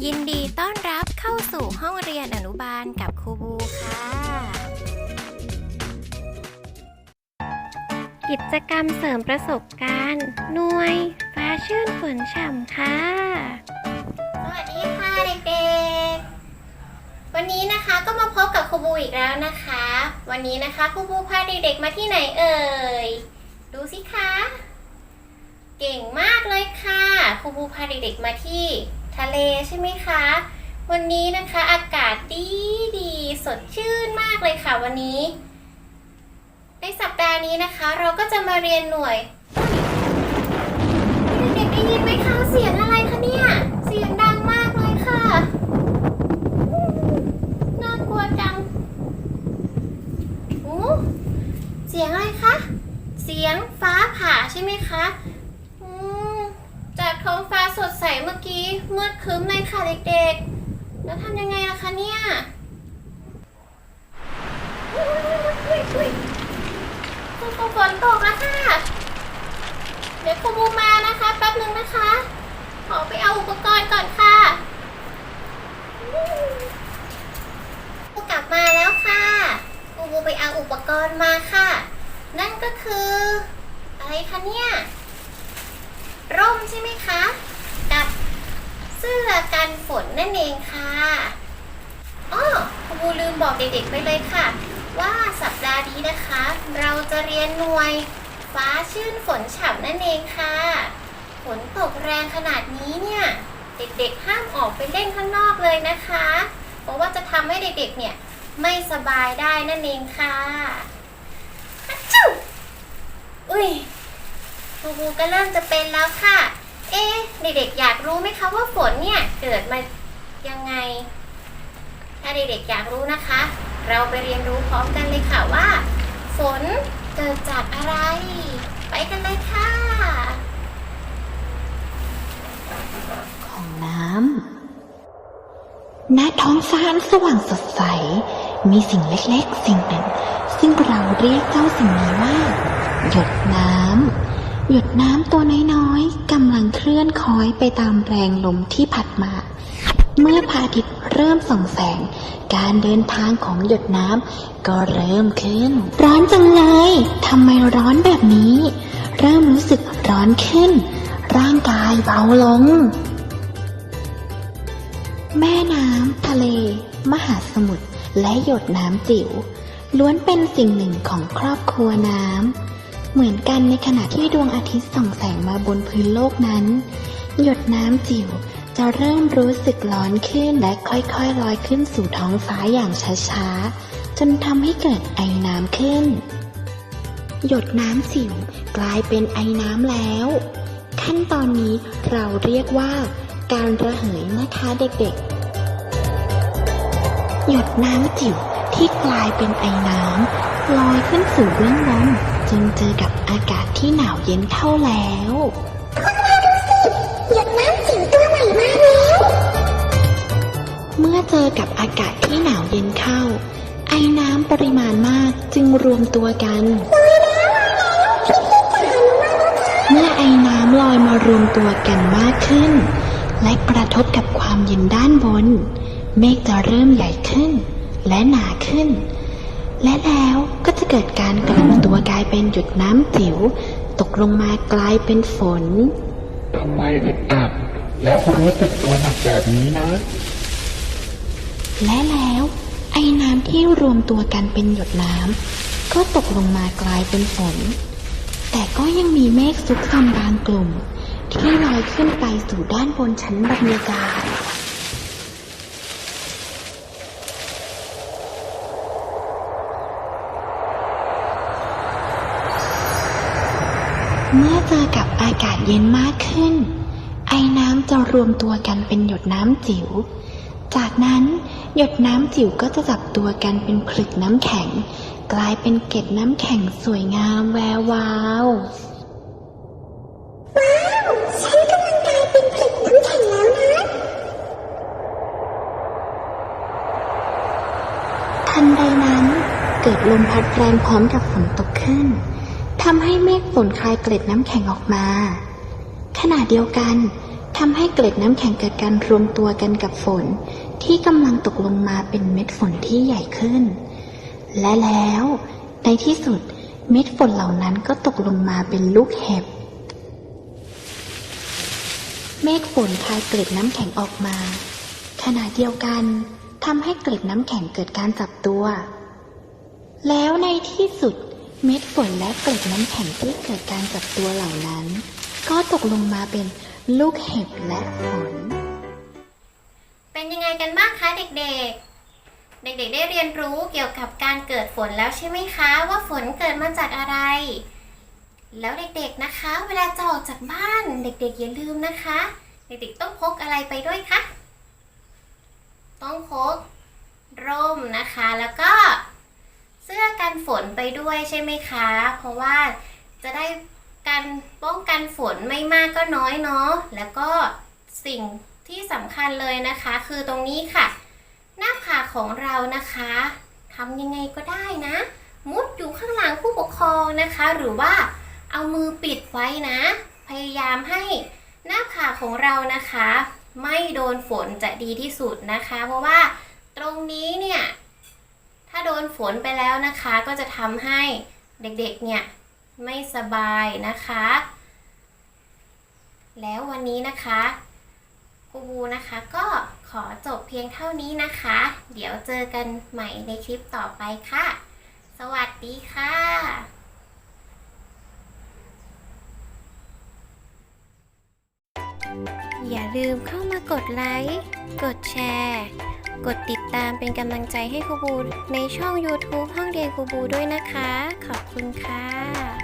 ยินดีต้อนรับเข้าสู่ห้องเรียนอนุบาลกับครูบูค่ะ กิจกรรมเสริมประสบการณ์หน่วย ฟ้าชื่นฝนฉ่ำค่ะ สวัสดีค่ะเด็กๆ วันนี้นะคะก็มาพบกับครูบูอีกแล้วนะคะ วันนี้นะคะครูบูพาเด็กๆมาที่ไหนเอ่ย ดูสิคะ เก่งมากเลยค่ะ ครูบูพาเด็กๆมาที่ ทะเลใช่ไหมคะ วันนี้นะคะอากาศดีดีสดชื่นมากเลยค่ะวันนี้ ในสัปดาห์นี้นะคะ เราก็จะมาเรียนหน่วยเด็กๆได้ยินไหมคะเสียงอะไรคะเนี่ยเสียงดังมากเลยค่ะน่ากลัวจังโอ้เสียงอะไรคะเสียงฟ้าผ่าใช่ไหมคะ ท้องฟ้าสดใสเมื่อกี้มืดครึ้มเลยค่ะเด็กๆ แล้วทำยังไงล่ะคะเนี่ยอุ๊ยอุ๊ยอุ๊ยอุ๊ยฝนตกแล้วค่ะ เดี๋ยวครูบูมานะคะแป๊บนึงนะคะ ขอไปเอาอุปกรณ์ก่อนค่ะครูกลับมาแล้วค่ะครูบูไปเอาอุปกรณ์มาค่ะ นั่นก็คือ อะไรคะเนี่ย ร่มใช่ไหมคะ กับเสื้อกันฝนนั่นเองค่ะอ้อครูลืมบอกเด็กๆไปเลยค่ะ ว่าสัปดาห์นี้นะคะ เราจะเรียนหน่วยฟ้าชื่นฝนฉ่ำนั่นเองค่ะ ฝนตกแรงขนาดนี้เนี่ย เด็กๆห้ามออกไปเล่นข้างนอกเลยนะคะ เพราะว่าจะทำให้เด็กๆเนี่ยไม่สบายได้นั่นเองค่ะอะจู้อุ้ย ครูบูก็เริ่มจะเป็นแล้วค่ะ เอ๊ะเด็กๆอยากรู้ไหมคะว่าฝนเนี่ยเกิดมายังไง ถ้าเด็กๆอยากรู้นะคะ เราไปเรียนรู้พร้อมกันเลยค่ะว่า ฝนเกิดจากอะไร ไปกันเลยค่ะ ของน้ำณท้องฟ้าอันสว่างสดใส มีสิ่งเล็กๆ สิ่งหนึ่ง ซึ่งเราเรียกเจ้าสิ่งนี้ว่า หยดน้ำ หยดน้ำตัวน้อยๆกำลังเคลื่อนคล้อยไปตามแรงลมที่พัดมา เมื่อพระอาทิตย์เริ่มส่องแสง การเดินทางของหยดน้ำก็เริ่มขึ้น ร้อนจังเลยทำไมร้อนแบบนี้ เริ่มรู้สึกร้อนขึ้น ร่างกายเบาลง แม่น้ำทะเล มหาสมุทรและหยดน้ำจิ๋วล้วนเป็นสิ่งหนึ่งของครอบครัวน้ำ เหมือนกันในขณะที่ดวงอาทิตย์ส่องแสงมาบนพื้นโลกนั้น หยดน้ำจิ๋วจะเริ่มรู้สึกร้อนขึ้นและค่อยๆลอยขึ้นสู่ท้องฟ้าอย่างช้าๆ จนทำให้เกิดไอน้ำขึ้น หยดน้ำจิ๋วกลายเป็นไอน้ำแล้ว ขั้นตอนนี้เราเรียกว่าการระเหยนะคะเด็กๆ หยดน้ำจิ๋วที่กลายเป็นไอน้ำลอยขึ้นสู่เบื้องบน จนเจอกับอากาศที่หนาวเย็นเข้าแล้วหยดน้ำจิ๋วตัวใหม่มาแล้ว เมื่อเจอกับอากาศที่หนาวเย็นเข้า ไอ้น้ำปริมาณมากจึงรวมตัวกันเมื่อไอน้ำลอยมารวมตัวกันมากขึ้น และกระทบกับความเย็นด้านบน เมฆจะเริ่มใหญ่ขึ้น และหนาขึ้น และแล้ว จะเกิดการกลั่นตัวกลายเป็นหยดน้ำจิ๋วตกลงมากลายเป็นฝน ทำไมอึดอัดและรู้สึกตัวหนักแบบนี้นะ และแล้วไอ้น้ำที่รวมตัวกันเป็นหยดน้ำก็ตกลงมากลายเป็นฝน แต่ก็ยังมีเมฆซุกซนบางกลุ่ม ที่ลอยขึ้นไปสู่ด้านบนชั้นบรรยากาศ เมื่อเจอกับอากาศเย็นมากขึ้น ไอ้น้ำจะรวมตัวกันเป็นหยดน้ำจิ๋ว จากนั้นหยดน้ำจิ๋วก็จะจับตัวกันเป็นผลึกน้ำแข็ง กลายเป็นเกล็ดน้ำแข็งสวยงามแวววาวว้าวฉันกำลังกลายเป็นผลึกน้ำแข็งแล้วนะ ทันใดนั้นเกิดลมพัดแรงพร้อมกับฝนตกขึ้น ทำให้เมฆฝนคลายเกล็ดน้ำแข็งออกมา ขณะเดียวกันทำให้เกล็ดน้ำแข็งเกิดการรวมตัวกันกับฝน ที่กำลังตกลงมาเป็นเม็ดฝนที่ใหญ่ขึ้น และแล้วในที่สุดเม็ดฝนเหล่านั้นก็ตกลงมาเป็นลูกเห็บ เมฆฝนพายเกล็ดน้ำแข็งออกมา ขณะเดียวกันทำให้เกล็ดน้ำแข็งเกิดการจับตัว แล้วในที่สุด เม็ดฝนและเกล็ดน้ำแข็งที่เกิดการจับตัวเหล่านั้น ก็ตกลงมาเป็นลูกเห็บและฝน เป็นยังไงกันบ้างคะเด็กๆ เด็กๆ ได้เรียนรู้เกี่ยวกับการเกิดฝนแล้วใช่ไหมคะว่าฝนเกิดมาจากอะไร แล้วเด็กๆนะคะ เวลาจะออกจากบ้านเด็กๆอย่าลืมนะคะ เด็กๆต้องพกอะไรไปด้วยคะต้องพกร่มนะคะแล้วก็ นฝนไปด้วยใช่ไหมคะ เพราะว่าจะได้การป้องกันฝนไม่มากก็น้อยเนาะแล้วก็สิ่งที่สำคัญเลยนะคะ คือตรงนี้ค่ะ หน้าผากของเรานะคะทำยังไงก็ได้นะ มุดอยู่ข้างหลังผู้ปกครองนะคะ หรือว่าเอามือปิดไว้นะ พยายามให้หน้าผากของเรานะคะ ไม่โดนฝนจะดีที่สุดนะคะ เพราะว่าตรงนี้เนี่ย ถ้าโดนฝนไปแล้วนะคะก็จะทำให้เด็กๆเนี่ยไม่สบายนะคะ แล้ววันนี้นะคะครูบูนะคะก็ขอจบเพียงเท่านี้นะคะ เดี๋ยวเจอกันใหม่ในคลิปต่อไปค่ะ สวัสดีค่ะ อย่าลืมเข้ามากดไลค์ กดแชร์ กดติดตามเป็นกำลังใจให้ครูบูในช่อง YouTube ห้องเรียนครูบูด้วยนะคะ ขอบคุณค่ะ